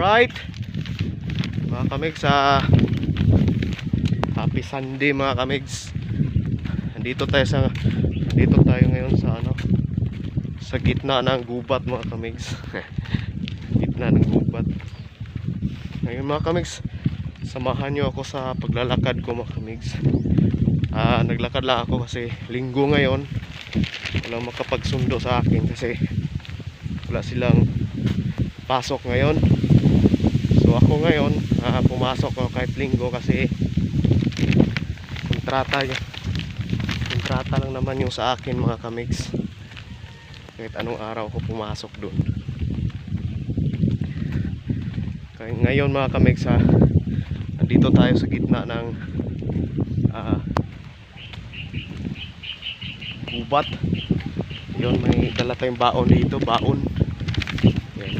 Alright. Mga kamigs sa Happy Sunday mga kamigs. Nandito tayo sa Dito tayo ngayon sa ano Sa gitna ng gubat mga kamigs. Gitna ng gubat. Ngayon mga kamigs Samahan nyo ako sa paglalakad ko mga kamigs Ah, Naglakad lang ako kasi linggo ngayon Walang makapagsundo sa akin kasi Wala silang pasok ngayon So ako ngayon, ah, pumasok ako kahit linggo kasi kontrata. Kontrata lang naman yung sa akin mga kamigs. Kahit anong araw ako pumasok doon. Kaya ngayon mga kamigs ha, nandito tayo sa gitna ng ah, gubat. Yun, may dala tayong baon dito, baon. Yan.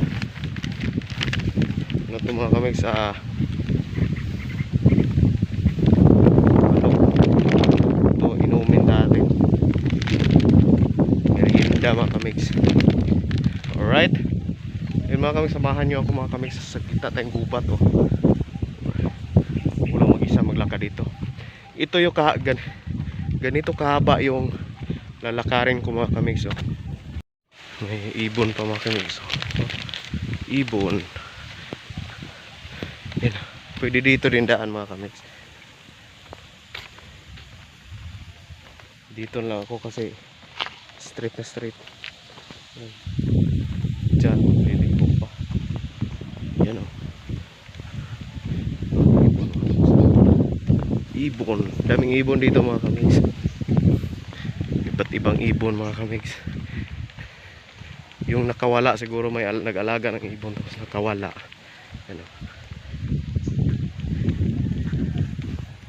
Ano ito mga kamig sa ano ito inumin natin merienda mga kamigs alright yun mga kamigs samahan nyo ako mga kamigs sa kita tayong gubat oh. walang mag isa maglakad dito ito yung kaha, gan, ganito kahaba yung lalakarin ko mga kamigs oh. may ibon pa mga kamigs oh. ibon yan. Pwede dito din daan mga kamiks. Dito lang ako kasi straight na straight. Yan. Pwede ko pa. Yan o. Ibon. Daming ibon dito mga kamiks. Iba't ibang ibon mga kamiks. Yung nakawala siguro may al- nag-alaga ng ibon tapos nakawala. Yan o.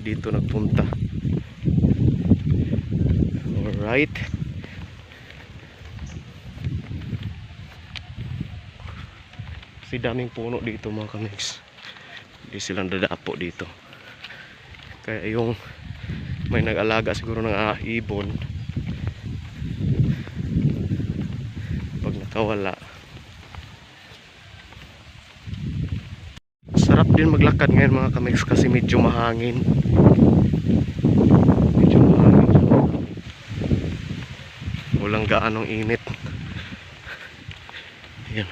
dito nagpunta alright kasi daming puno dito mga kamigs hindi silang dadapo dito kaya yung may nag-alaga siguro ng ah, ibon kawala. Sarap din maglakad ngayon mga kamix kasi medyo mahangin. Medyo mahangin. Walang gaanong init. Yan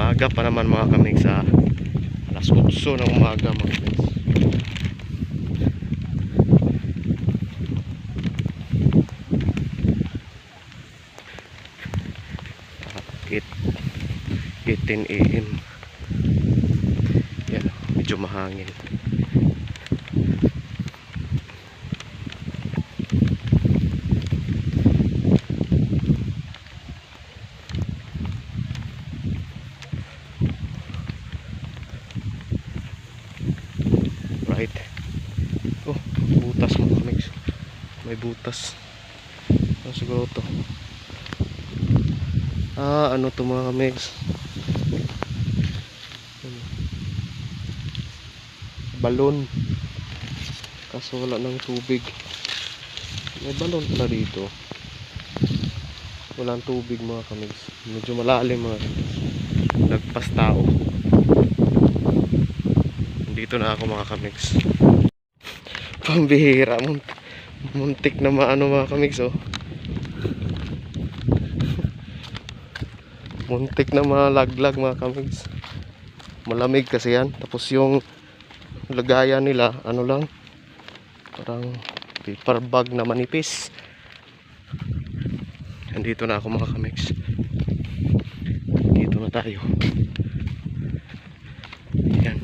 maaga pa naman mga kamix sa alas 8 ng umaga mga kamix. 8 18 am yan medyo mahangin. Right. Oh butas mo may butas. Oh, siguro to. Ah, ano to mga mix? Balon. Kaso wala ng tubig. May balon pala dito. Walang tubig mga kamigs. Medyo malalim mga kamigs. Nagpas tao. Dito na ako mga kamigs. Pambihira. Mun muntik na maano mga kamigs oh. Muntik na malaglag mga kamigs. Malamig kasi yan. Tapos yung lagayan nila ano lang parang paper bag na manipis. Nandito na ako mga kamigs. Dito na tayo yan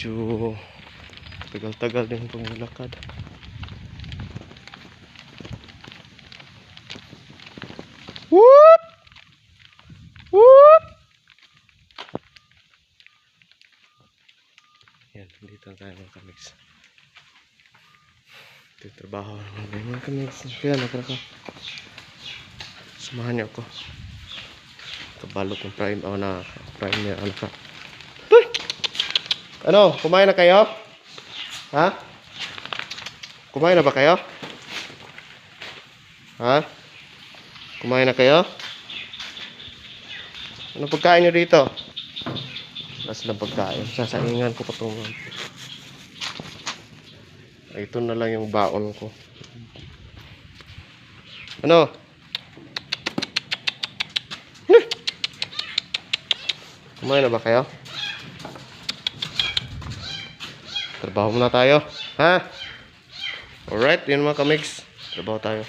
medyo tagal-tagal din itong lakad Whoop! Whoop! Yan, dito tayo mga kamigs. Ito yung trabaho naman. Mga kami. Kaya nakara ka. Samahan niyo ako. Kabalot ng prime. Oh, na prime niya. Ano ka? Ano? Kumain na kayo? Ha? Kumain na ba kayo? Ha? Kumain na kayo? Ano pagkain niyo dito? Tapos na pagkain. Sasaingan ko patungan. Ito na lang yung baon ko. Ano? Kumain na ba kayo? Trabaho muna tayo. Ha? Alright, yun mga kamigs. Trabaho tayo.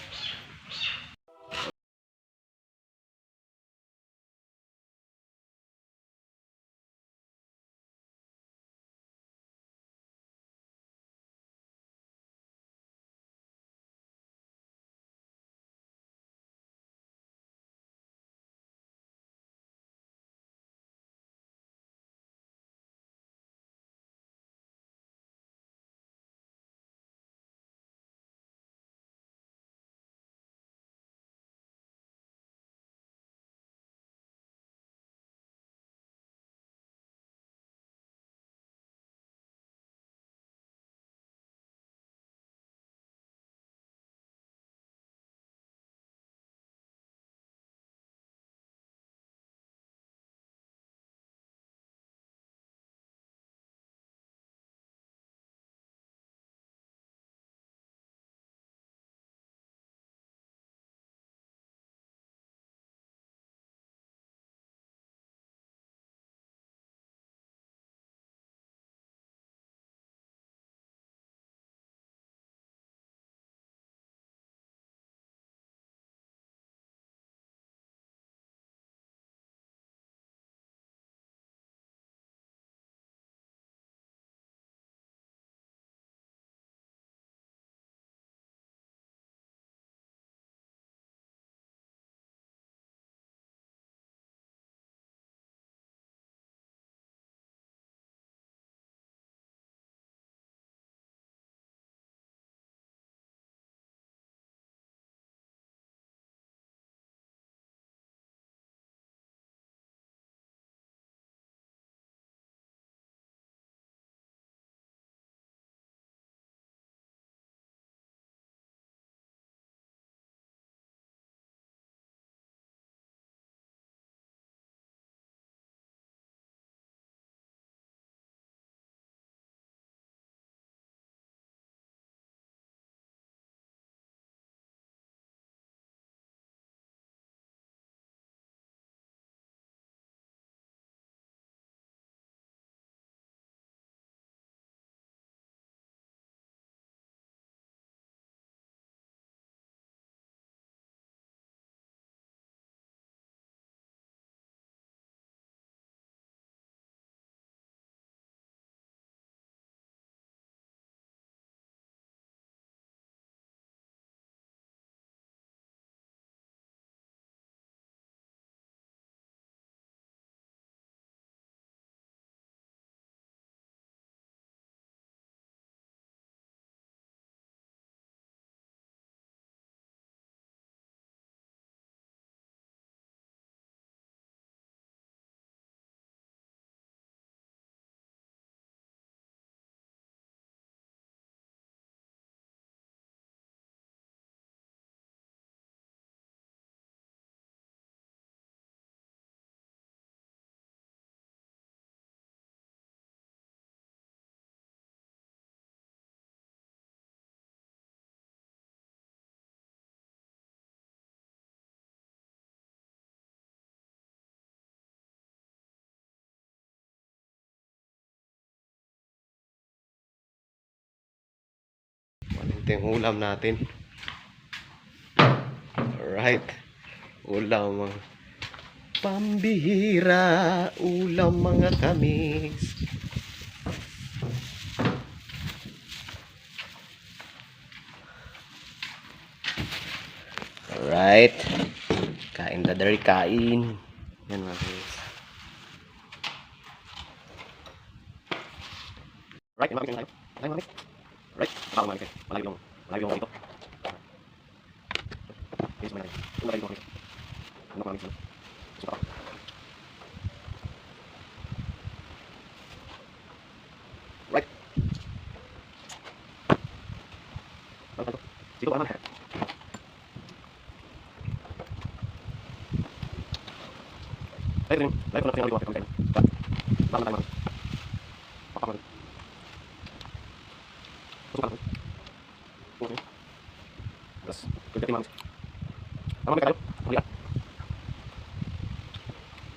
Ito yung ulam natin. Alright. Ulam pambihira. Ulam mga kamis. Alright. Kain na dari kain. Yan mga kamis. Right, yung mga kamis. Tayo mga. Right, baka mga kamis. Malagi lang. Malayo yung dito. Yes, malayo. Yung malayo dito. Ano pa dito? Suka. Right. Ano ba ito? Dito aman. Layo rin. Layo ko na pinang liwa. Baka tayo man.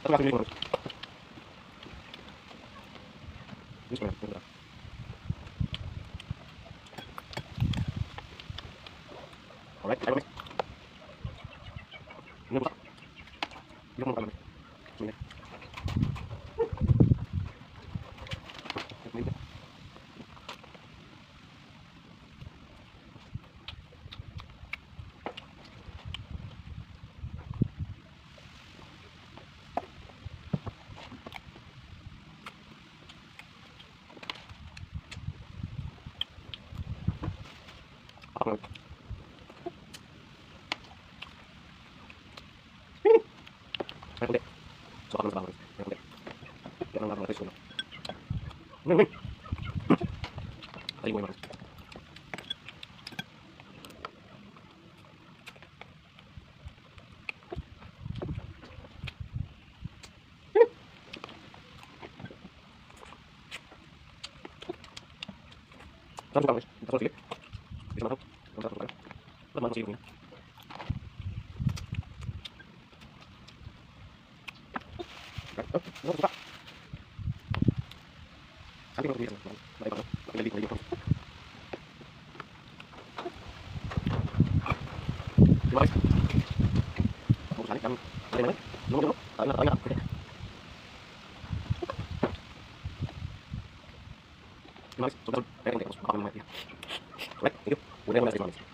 Так, Vamos a ver, vamos. Vamos vamos. Vamos vamos. Nice. So now, I think that was probably my idea. Right? Thank you. We're never going to take on this.